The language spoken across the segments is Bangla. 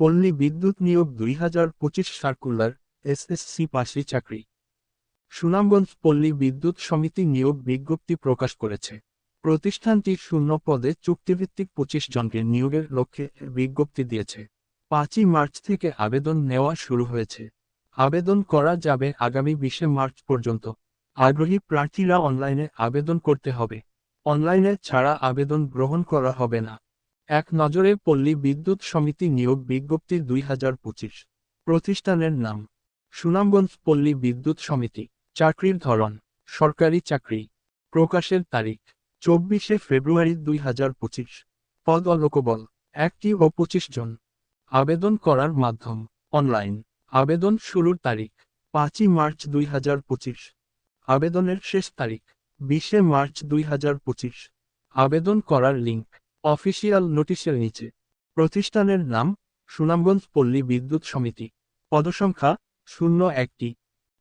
পল্লী বিদ্যুৎ নিয়োগ দুই হাজার পঁচিশ সার্কুলার, এসএসসি পাশি চাকরি। সুনামগঞ্জ পল্লী বিদ্যুৎ সমিতি নিয়োগ বিজ্ঞপ্তি প্রকাশ করেছে। প্রতিষ্ঠানটি শূন্য পদে চুক্তিভিত্তিক পঁচিশ জনকে নিয়োগের লক্ষ্যে বিজ্ঞপ্তি দিয়েছে। পাঁচই মার্চ থেকে আবেদন নেওয়া শুরু হয়েছে। আবেদন করা যাবে আগামী বিশে মার্চ পর্যন্ত। আগ্রহী প্রার্থীরা অনলাইনে আবেদন করতে হবে। অনলাইনে ছাড়া আবেদন গ্রহণ করা হবে না। এক নজরে পল্লী বিদ্যুৎ সমিতি নিয়োগ বিজ্ঞপ্তি দুই হাজার পঁচিশ। প্রতিষ্ঠানের নাম। সুনামগঞ্জ পল্লী বিদ্যুৎ সমিতি। চাকরির ধরন। সরকারি চাকরি। প্রকাশের তারিখ। চব্বিশে ফেব্রুয়ারি দুই হাজার পঁচিশ। পদ ও লোকবল একটি ও পঁচিশ জন। আবেদন করার মাধ্যম। অনলাইন। আবেদন শুরুর তারিখ। পাঁচই মার্চ দুই হাজার পঁচিশ। আবেদনের শেষ তারিখ। বিশে মার্চ দুই হাজার পঁচিশ। আবেদন করার লিঙ্ক অফিসিয়াল নোটিশের নিচে। প্রতিষ্ঠানের নাম, সুনামগঞ্জ পল্লী বিদ্যুৎ সমিতি। পদসংখ্যা, শূন্য একটি।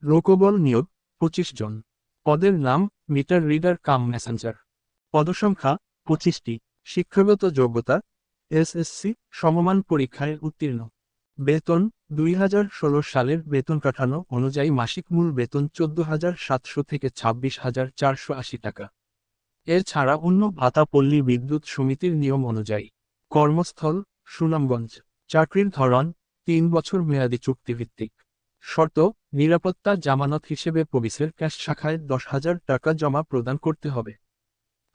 লোকবল নিয়োগ, পঁচিশ জন। পদের নাম, মিটার রিডার কাম মেসেঞ্জার। পদসংখ্যা, পঁচিশটি। শিক্ষাগত যোগ্যতা, এসএসসি, সমমান পরীক্ষায় উত্তীর্ণ। বেতন, দুই হাজার ষোলো সালের বেতন কাঠানো অনুযায়ী মাসিক মূল বেতন চোদ্দ হাজার সাতশো থেকে ছাব্বিশ হাজার চারশো আশি টাকা। এছাড়া অন্য ভাতা পল্লী বিদ্যুৎ সমিতির নিয়ম অনুযায়ী কর্মস্থল, সুনামগঞ্জ, চাকরির ধরন, তিন বছর মেয়াদী চুক্তিভিত্তিক। শর্ত, নিরাপত্তা জামানত হিসেবে পবিসের ক্যাশ শাখায় দশ হাজার টাকা জমা প্রদান করতে হবে।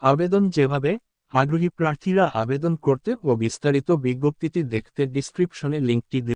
আবেদন যেভাবে আগ্রহী প্রার্থীরা আবেদন করতে ও বিস্তারিত বিজ্ঞপ্তিটি দেখতে ডিসক্রিপশনে লিঙ্কটি